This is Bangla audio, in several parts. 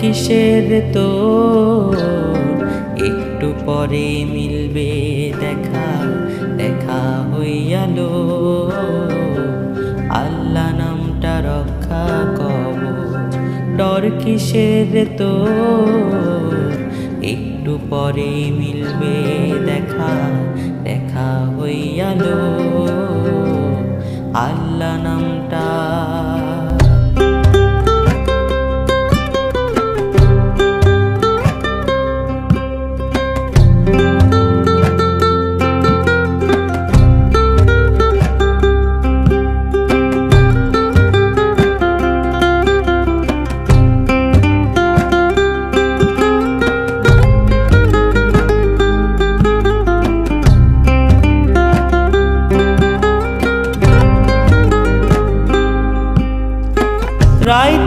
কিসের তো একটু পরে মিলবে দেখা দেখা হইয়ালো আল্লাহ নামটা রক্ষা কব ডর কিসের তো একটু পরে মিলবে দেখা দেখা হইয়ালো আল্লাহ নামটা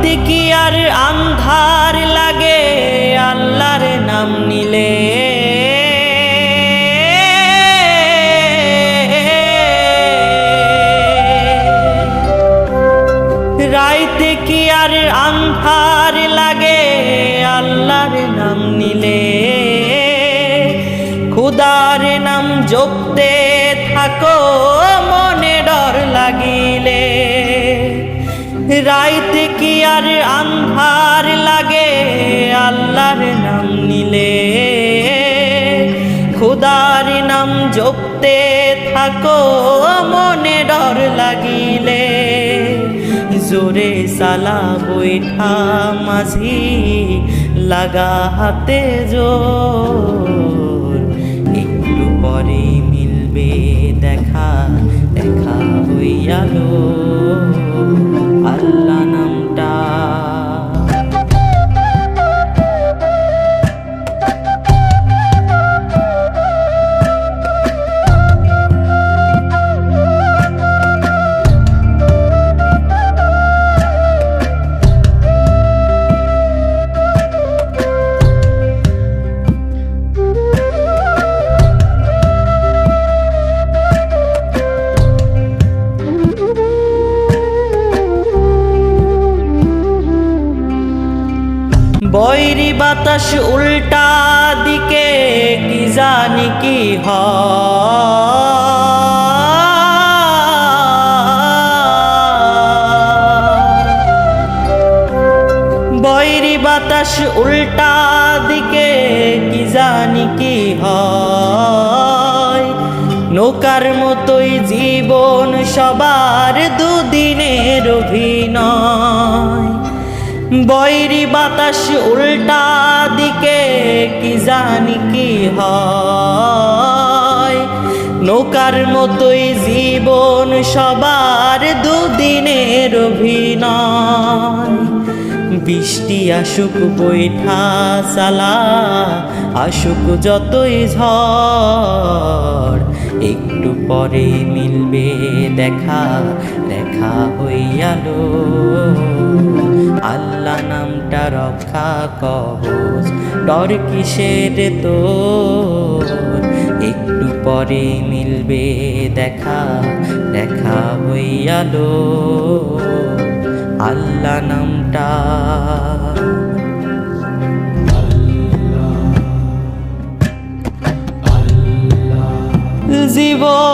রাইতে কি আর আন্ধার লাগে, আল্লাহর নাম নিলে। রাইতে কি আর আন্ধার লাগে, আল্লাহর নাম নিলে। খুদার নাম জপতে আর আন্ধার লাগে, আল্লাহর নাম নিলে। খুদার নাম জপতে থাকো, মনে ডর লাগিলে। জোরে সালা বৈঠা মাঝি, লাগা হাতে জোর। একটু পরে মিলবে দেখা দেখা হইয়ালো। আল্লাহ বৈরি বাতাস উল্টা দিকে কি জানি কি বৈরি বাতাস উল্টা দিকে কি জানি কি হয়। নৌকার মতোই জীবন সবার দুদিনের অভিনয়। বৈরি বাতাস উল্টা দিকে, কি জানি কি হয়? নৌকার মতোই জীবন সবার দুদিনের অভিনয়। বৃষ্টি আসুক, বৈঠা সালা আসুক যতই ঝড়, একটু পরে মিলবে দেখা দেখা হইয়ালো। রক্ষা কবচ ডর কিসের তো একটু পরে মিলবে দেখা দেখা হইয়ালো আল্লাহ নামটা জীবন